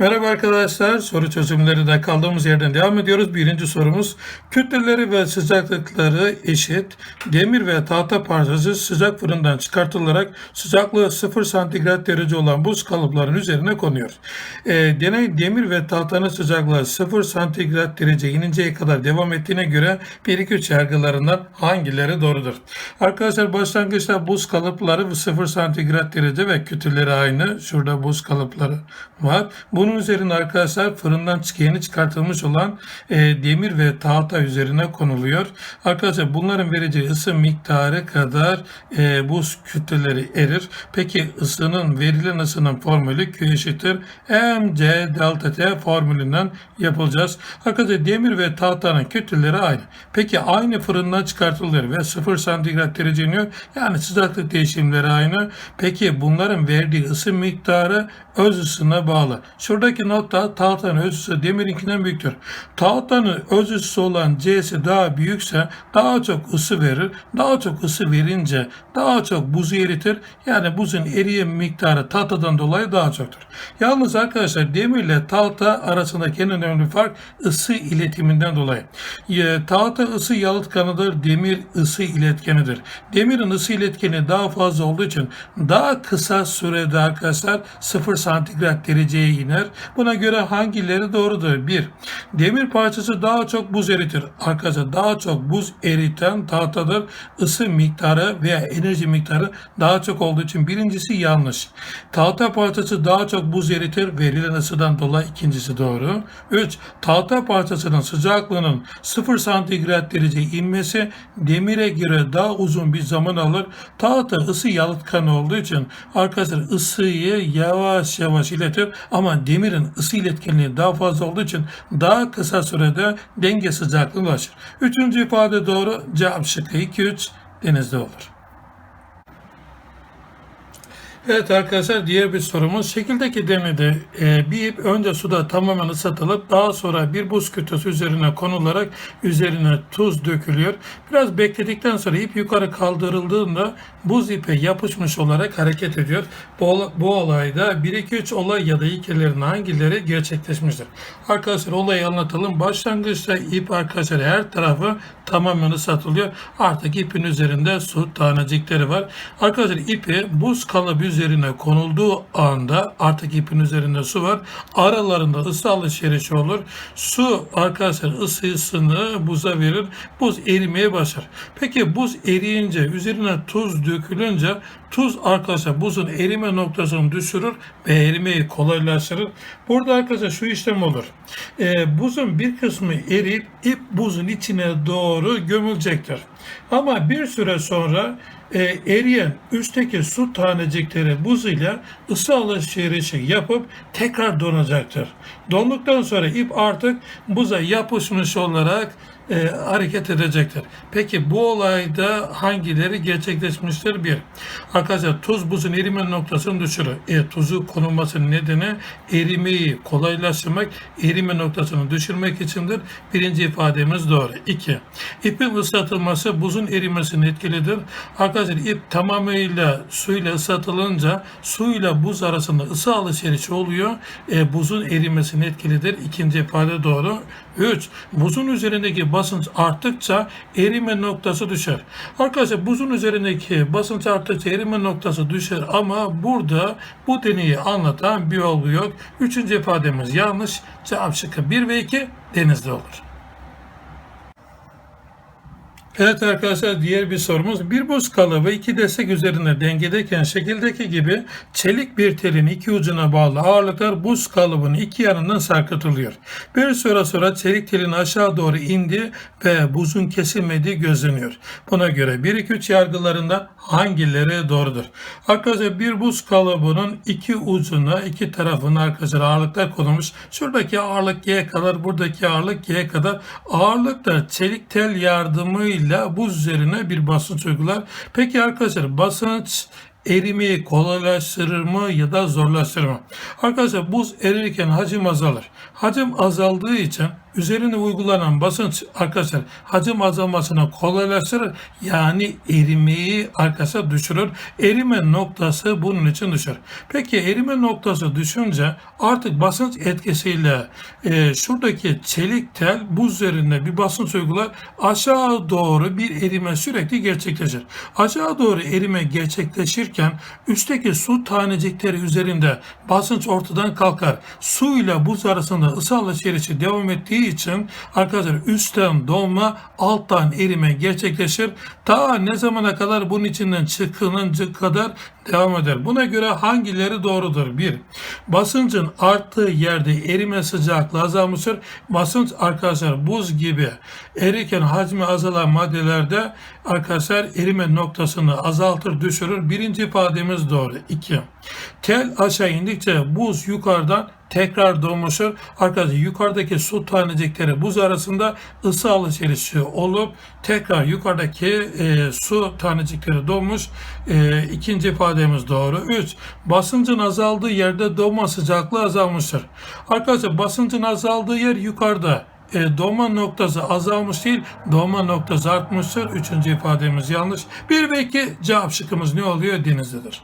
Merhaba arkadaşlar. Soru çözümleri de kaldığımız yerden devam ediyoruz. Birinci sorumuz. Kütleleri ve sıcaklıkları eşit. Demir ve tahta parçası sıcak fırından çıkartılarak sıcaklığı 0 santigrat derece olan buz kalıpların üzerine konuyor. Ee, deney demir ve tahtanın sıcaklığı 0 santigrat derece ininceye kadar devam ettiğine göre 1-2-3 yargılarından hangileri doğrudur? Arkadaşlar başlangıçta buz kalıpları 0 santigrat derece ve kütleleri aynı. Şurada buz kalıpları var. Bunun üzerine arkadaşlar fırından yeni çıkartılmış olan e, demir ve tahta üzerine konuluyor. Arkadaşlar bunların vereceği ısı miktarı kadar e, buz kütleleri erir. Peki ısının verilen ısının formülü Q eşittir mc delta t formülünden yapılacağız. Arkadaşlar demir ve tahtanın kütleleri aynı. Peki aynı fırından çıkartılıyor ve 0 santigrat derece iniyor. Yani sıcaklık değişimleri aynı. Peki bunların verdiği ısı miktarı öz ısına bağlı. Şuradaki notta tahtanın öz ısı demirinkinden büyüktür. Tahtanın öz ısısı olan C'si daha büyükse daha çok ısı verir. Daha çok ısı verince daha çok buzu eritir. Yani buzun eriyim miktarı tahtadan dolayı daha çoktur. Yalnız arkadaşlar demirle tahta arasındaki en önemli fark ısı iletiminden dolayı. Tahta ısı yalıtkanıdır, demir ısı iletkenidir. Demirin ısı iletkeni daha fazla olduğu için daha kısa sürede arkadaşlar 0 santigrat dereceye iner. Buna göre hangileri doğrudur? 1. Demir parçası daha çok buz eritir. Arkadaşlar daha çok buz eriten tahtadır. Isı miktarı veya enerji miktarı daha çok olduğu için birincisi yanlış. Tahta parçası daha çok buz eritir. Verilen ısıdan dolayı ikincisi doğru. 3. Tahta parçasının sıcaklığının 0 santigrat derece inmesi demire göre daha uzun bir zaman alır. Tahta ısı yalıtkanı olduğu için arkadaşlar ısıyı yavaş yavaş iletir ama demirin ısı iletkenliği daha fazla olduğu için daha kısa sürede denge sıcaklığına ulaşır. Üçüncü ifade doğru. Cevap şıkkı 2-3 denizde olur. Evet arkadaşlar diğer bir sorumuz. Şekildeki denede e, bir ip önce suda tamamen ısıtılıp daha sonra bir buz kütlesi üzerine konularak üzerine tuz dökülüyor. Biraz bekledikten sonra ip yukarı kaldırıldığında buz ipe yapışmış olarak hareket ediyor. Bu, bu olayda 1-2-3 olay ya da hikayelerin hangileri gerçekleşmiştir? Arkadaşlar olayı anlatalım. Başlangıçta ip arkadaşlar her tarafı tamamen ısıtılıyor. Artık ipin üzerinde su tanecikleri var. Arkadaşlar ipi buz kalıbı üzerine konulduğu anda artık ipin üzerinde su var. Aralarında ısı alışverişi olur. Su arkadaşlar ısısını buza verir. Buz erimeye başlar. Peki buz eriyince üzerine tuz dökülünce tuz arkadaşlar buzun erime noktasını düşürür ve erimeyi kolaylaştırır. Burada arkadaşlar şu işlem olur. Ee, buzun bir kısmı eriyip ip buzun içine doğru gömülecektir. Ama bir süre sonra e, eriyen üstteki su tanecikleri buz ile ısı alışverişi yapıp tekrar donacaktır. Donduktan sonra ip artık buza yapışmış olarak e, hareket edecektir. Peki bu olayda hangileri gerçekleşmiştir? Bir, arkadaşlar tuz buzun erime noktasını düşürür. E, tuzu konulmasının nedeni erimeyi kolaylaştırmak, erime noktasını düşürmek içindir. Birinci ifademiz doğru. İki, ipin ıslatılması buzun erimesini etkilidir. Arkadaşlar ip tamamıyla suyla ıslatılınca suyla buz arasında ısı alışverişi oluyor. E, buzun erimesini etkilidir. İkinci ifade doğru. 3. Buzun üzerindeki basınç arttıkça erime noktası düşer. Arkadaşlar buzun üzerindeki basınç arttıkça erime noktası düşer ama burada bu deneyi anlatan bir olgu yok. Üçüncü ifademiz yanlış. Cevap şıkkı 1 ve 2 denizde olur. Evet arkadaşlar diğer bir sorumuz. Bir buz kalıbı iki destek üzerinde dengedeyken şekildeki gibi çelik bir telin iki ucuna bağlı ağırlıklar buz kalıbının iki yanından sarkıtılıyor. Bir süre sonra çelik telin aşağı doğru indi ve buzun kesilmediği gözleniyor. Buna göre 1-2-3 yargılarında hangileri doğrudur? Arkadaşlar bir buz kalıbının iki ucuna iki tarafına arkadaşlar ağırlıklar konulmuş. Şuradaki ağırlık G kadar buradaki ağırlık G kadar ağırlıklar çelik tel yardımıyla buz üzerine bir basınç uygular. Peki arkadaşlar basınç erimeyi kolaylaştırır mı ya da zorlaştırır mı? Arkadaşlar buz erirken hacim azalır. Hacim azaldığı için üzerine uygulanan basınç arkadaşlar hacim azalmasına kolaylaştırır. Yani erimeyi arkadaşlar düşürür. Erime noktası bunun için düşer. Peki erime noktası düşünce artık basınç etkisiyle e, şuradaki çelik tel buz üzerinde bir basınç uygular aşağı doğru bir erime sürekli gerçekleşir. Aşağı doğru erime gerçekleşirken üstteki su tanecikleri üzerinde basınç ortadan kalkar. Su ile buz arasında ısı alışverişi devam ettiği için arkadaşlar üstten donma alttan erime gerçekleşir. Ta ne zamana kadar bunun içinden çıkınınca kadar devam eder. Buna göre hangileri doğrudur? 1. Basıncın arttığı yerde erime sıcaklığı azalmıştır. Basınç arkadaşlar buz gibi erirken hacmi azalan maddelerde arkadaşlar erime noktasını azaltır, düşürür. Birinci ifademiz doğru. 2. Tel aşağı indikçe buz yukarıdan tekrar donmuştur. Arkadaşlar yukarıdaki su tanecikleri buz arasında ısı alışverişi olup tekrar yukarıdaki e, su tanecikleri donmuş. E, ikinci ifademiz doğru. 3. Basıncın azaldığı yerde donma sıcaklığı azalmıştır. Arkadaşlar basıncın azaldığı yer yukarıda. E, doğma noktası azalmış değil, doğma noktası artmıştır. Üçüncü ifademiz yanlış. Bir ve iki cevap şıkkımız ne oluyor? Denizlidir.